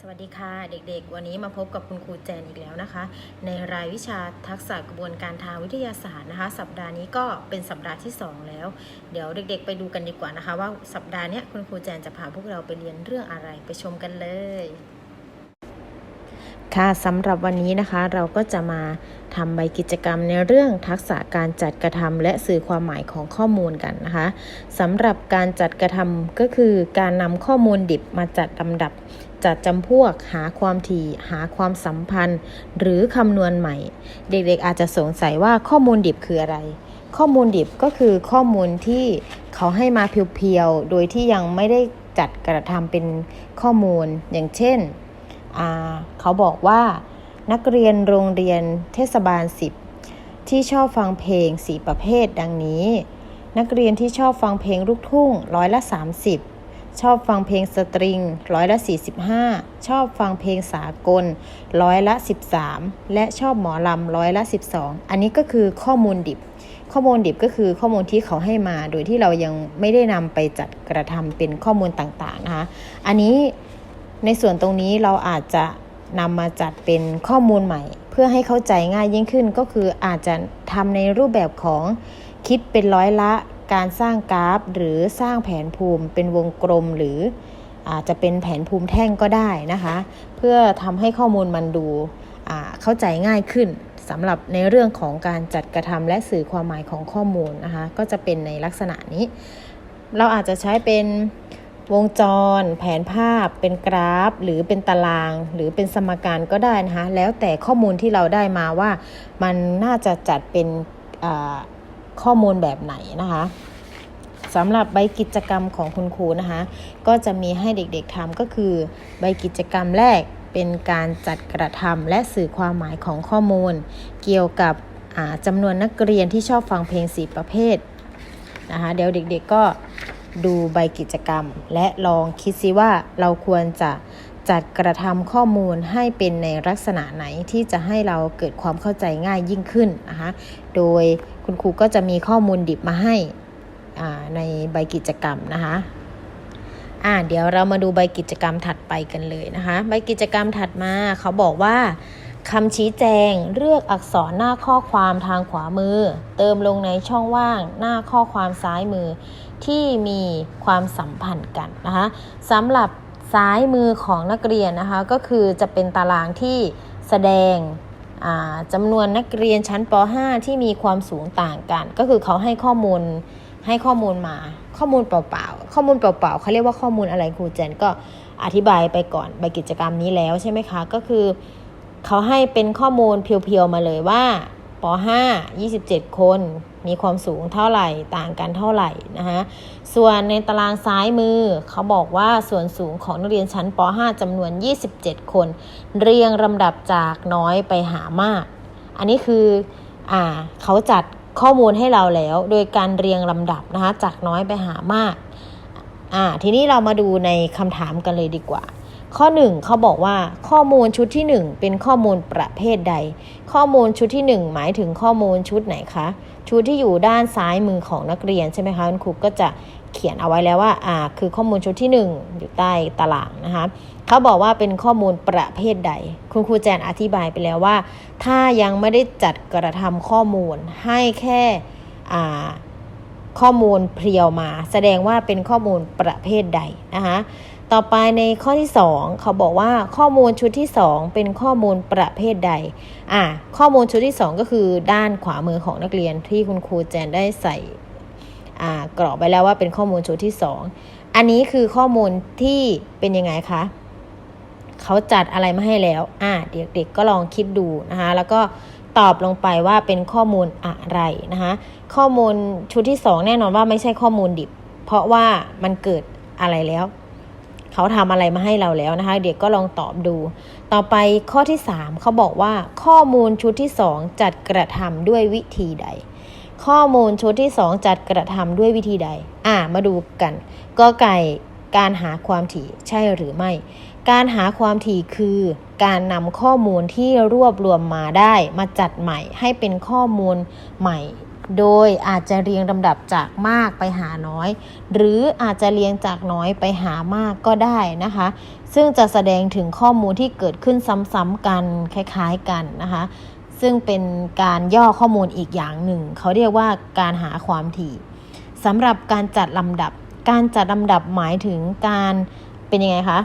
สวัสดีค่ะเด็กๆ วันนี้มาพบกับคุณครูแจนอีกแล้วนะคะ ในรายวิชาทักษะกระบวนการทางวิทยาศาสตร์นะคะ สัปดาห์นี้ก็เป็นสัปดาห์ที่ 2 แล้ว เดี๋ยวเด็ก ๆ ไปดูกันดีกว่านะคะ ว่าสัปดาห์นี้คุณครูแจนจะพาพวกเราไปเรียนเรื่องอะไรไปชมกันเลย ค่ะสำหรับวันนี้นะคะเราก็จะมาทำใบกิจกรรมในเรื่องทักษะการจัดกระทำและสื่อความหมายของข้อมูลกันนะคะสำหรับการจัดกระทำก็คือการนำข้อมูลดิบมาจัดลำดับ จัดจำพวก หาความถี่ หาความสัมพันธ์ หรือคำนวณใหม่ เด็กๆอาจจะสงสัยว่าข้อมูลดิบคืออะไร ข้อมูลดิบก็คือข้อมูลที่เขาให้มาเพียวๆ โดยที่ยังไม่ได้จัดกระทำเป็นข้อมูล อย่างเช่น เขาบอกว่า นักเรียนโรงเรียนเทศบาล 10 ที่ชอบฟังเพลง 4 ประเภทดังนี้ นักเรียนที่ชอบฟังเพลงลูกทุ่งร้อยละ 30 ชอบฟังเพลงสตริงร้อยละ 45 ชอบฟังเพลงสากลร้อยละ 13 และชอบหมอลำร้อยละ 12 อันนี้ก็คือข้อมูลดิบ ข้อมูลดิบก็คือข้อมูลที่เขาให้มา โดยที่เรายังไม่ได้นำไปจัดกระทำเป็นข้อมูลต่างๆนะคะ อันนี้ในส่วนตรงนี้เราอาจจะนำมาจัดเป็นข้อมูลใหม่ เพื่อให้เข้าใจง่ายยิ่งขึ้นก็คืออาจจะทำในรูปแบบของคิดเป็นร้อยละ การสร้างกราฟ หรือสร้างแผนภูมิเป็นวงกลมหรืออาจจะเป็นแผนภูมิแท่งก็ได้นะคะ เพื่อทำให้ข้อมูลมันดูเข้าใจง่ายขึ้นสำหรับในเรื่องของการจัดกระทำและสื่อความหมายของข้อมูลนะคะ ก็จะเป็นในลักษณะนี้ เราอาจจะใช้เป็นวงจร แผนภาพ เป็นกราฟ หรือเป็นตาราง หรือเป็นสมการก็ได้นะคะ แล้วแต่ข้อมูลที่เราได้มาว่ามันน่าจะจัดเป็น ข้อมูลแบบไหนนะคะสำหรับใบกิจกรรมของคุณครูนะคะ ก็จะมีให้เด็กๆทำก็คือ ใบกิจกรรมแรกเป็นการจัดกระทำและสื่อความหมายของข้อมูล เกี่ยวกับจำนวนนักเรียนที่ชอบฟังเพลงสีประเภทนะคะเดี๋ยวเด็กๆก็ดูใบกิจกรรม และลองคิดซิว่าเราควรจะ จัดกระทำข้อมูลให้เป็นในลักษณะไหนที่จะให้เราเกิดความเข้าใจง่ายยิ่งขึ้นนะคะโดยคุณครูก็จะมีข้อมูลดิบมาให้ในใบกิจกรรมนะคะอ่าเดี๋ยวเรามาดูใบกิจกรรมถัดไปกันเลยนะคะใบกิจกรรมถัดมาเขาบอกว่าคำชี้แจงเลือกอักษรหน้าข้อความทางขวามือ เติมลงในช่องว่างหน้าข้อความซ้ายมือ ที่มีความสัมพันธ์กันนะคะสำหรับ ซ้ายมือของนักเรียนนะคะก็คือจะเป็นตารางที่แสดงจำนวนนักเรียนชั้นป .5 ที่มีความสูงต่างกัน ก็คือเขาให้ข้อมูลให้ข้อมูลมาข้อมูลเปล่าๆ ข้อมูลเปล่าๆเขาเรียกว่าข้อมูลอะไรครูเจนก็อธิบายไปก่อนใบกิจกรรมนี้แล้วใช่ไหมคะ ก็คือเขาให้เป็นข้อมูลเพียวๆมาเลยว่า ป .5 27 คน มีความสูงเท่าไหร่ต่างกันเท่าไหร่นะคะส่วนในตารางซ้ายมือเขาบอกว่าส่วนสูงของนักเรียนชั้นป .5 จำนวน 27 คน เรียงลำดับจากน้อยไปหามาก อันนี้คืออ่าเขาจัดข้อมูลให้เราแล้ว โดยการเรียงลำดับนะคะจากน้อยไปหามากอ่าทีนี้เรามาดูในคำถามกันเลยดีกว่า ข้อ 1เขาบอกว่าข้อมูลชุดที่ 1 เป็นข้อมูลประเภทใด ข้อมูลชุดที่ 1 หมายถึงข้อมูลชุดไหนคะชุดที่อยู่ด้านซ้ายมือของนักเรียนใช่ไหมคะคุณครูก็จะเขียนเอาไว้แล้วว่าอ่าคือข้อมูลชุดที่ 1 อยู่ใต้ตารางนะคะเขาบอกว่าเป็นข้อมูลประเภทใด คุณครูแจนอธิบายไปแล้วว่า ถ้ายังไม่ได้จัดกระทำข้อมูลให้แค่อ่าข้อมูลเพรียวมา แสดงว่าเป็นข้อมูลประเภทใดนะคะ ต่อไปในข้อที่ 2 เขาบอกว่าข้อมูลชุดที่ 2 เป็นข้อมูลประเภทใด อ่าข้อมูลชุดที่ 2 ก็คือด้านขวามือของนักเรียนที่คุณครูแจนได้ใส่อ่ากรอบไปแล้วว่าเป็นข้อมูลชุดที่ 2 อันนี้คือข้อมูลที่เป็นยังไงคะเขาจัดอะไรมาให้แล้ว อ่าเด็กๆก็ลองคิดดูนะคะแล้วก็ตอบลงไปว่าเป็นข้อมูลอะไรนะคะข้อมูลชุดที่ 2 แน่นอนว่าไม่ใช่ข้อมูลดิบ เพราะว่ามันเกิดอะไรแล้ว เขาทำอะไรมาให้เราแล้วนะคะ เด็กก็ลองตอบดู ต่อไปข้อที่ 3เขาบอกว่าข้อมูลชุดที่ 2 จัดกระทำด้วยวิธีใด ข้อมูลชุดที่ 2 จัดกระทำด้วยวิธีใด อ่ามาดูกันก็ไก่การหาความถี่ใช่หรือไม่ การหาความถี่คือการนำข้อมูลที่รวบรวมมาได้มาจัดใหม่ให้เป็นข้อมูลใหม่ โดยอาจจะเรียงลำดับจากมากไปหาน้อย หรืออาจจะเรียงจากน้อยไปหามากก็ได้นะคะ ซึ่งจะแสดงถึงข้อมูลที่เกิดขึ้นซ้ำๆกันคล้ายๆกันนะคะ ซึ่งเป็นการย่อข้อมูลอีกอย่างหนึ่ง เขาเรียกว่าการหาความถี่สำหรับการจัดลำดับ การจัดลำดับหมายถึงการเป็นยังไงคะ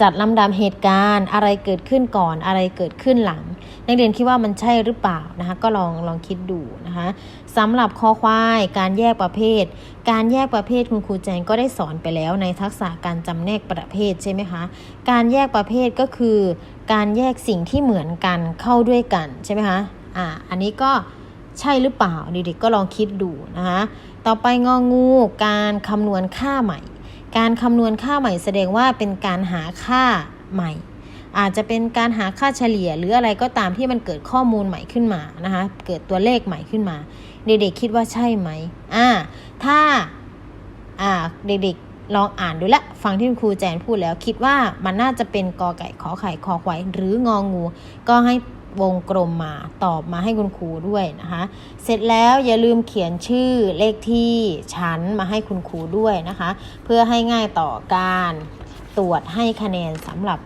จัดลำดับเหตุการณ์ อะไรเกิดขึ้นก่อนอะไรเกิดขึ้นหลัง นักเรียนคิดว่ามันใช่หรือเปล่านะคะ ก็ลองลองคิดดูนะคะสำหรับคอควายการแยกประเภท การแยกประเภทคุณครูแจงก็ได้สอนไปแล้วในทักษะการจำแนกประเภทใช่ไหมคะการแยกประเภทก็คือ การแยกสิ่งที่เหมือนกันเข้าด้วยกันใช่ไหมคะอ่าอันนี้ก็ใช่หรือเปล่าเด็กๆก็ลองคิดดูนะคะต่อไปงองูการคำนวณค่าใหม่ การคำนวณค่าใหม่แสดงว่าเป็นการหาค่าใหม่ อาจจะเป็นการหาค่าเฉลี่ย หรืออะไรก็ตามที่มันเกิดข้อมูลใหม่ขึ้นมานะคะเกิดตัวเลขใหม่ขึ้นมา เด็กๆคิดว่าใช่ไหมอ่าถ้าอ่าเด็กๆลองอ่านดูละฟังที่ครูแจนพูดแล้ว คิดว่ามันน่าจะเป็นกอไก่ขอไข่คอควายหรืององู ก็ให้ วงกลมมาตอบมาให้คุณครูด้วยนะคะ เสร็จแล้วอย่าลืมเขียนชื่อเลขที่ชั้นมาให้คุณครูด้วยนะคะ เพื่อให้ง่ายต่อการตรวจให้คะแนนสำหรับ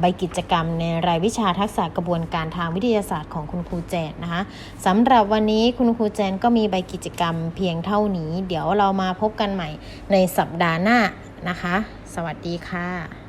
ใบกิจกรรมในรายวิชาทักษะกระบวนการทางวิทยาศาสตร์ของคุณครูแจนนะคะสำหรับวันนี้คุณครูแจนก็มีใบกิจกรรมเพียงเท่านี้ เดี๋ยวเรามาพบกันใหม่ในสัปดาห์หน้านะคะ สวัสดีค่ะ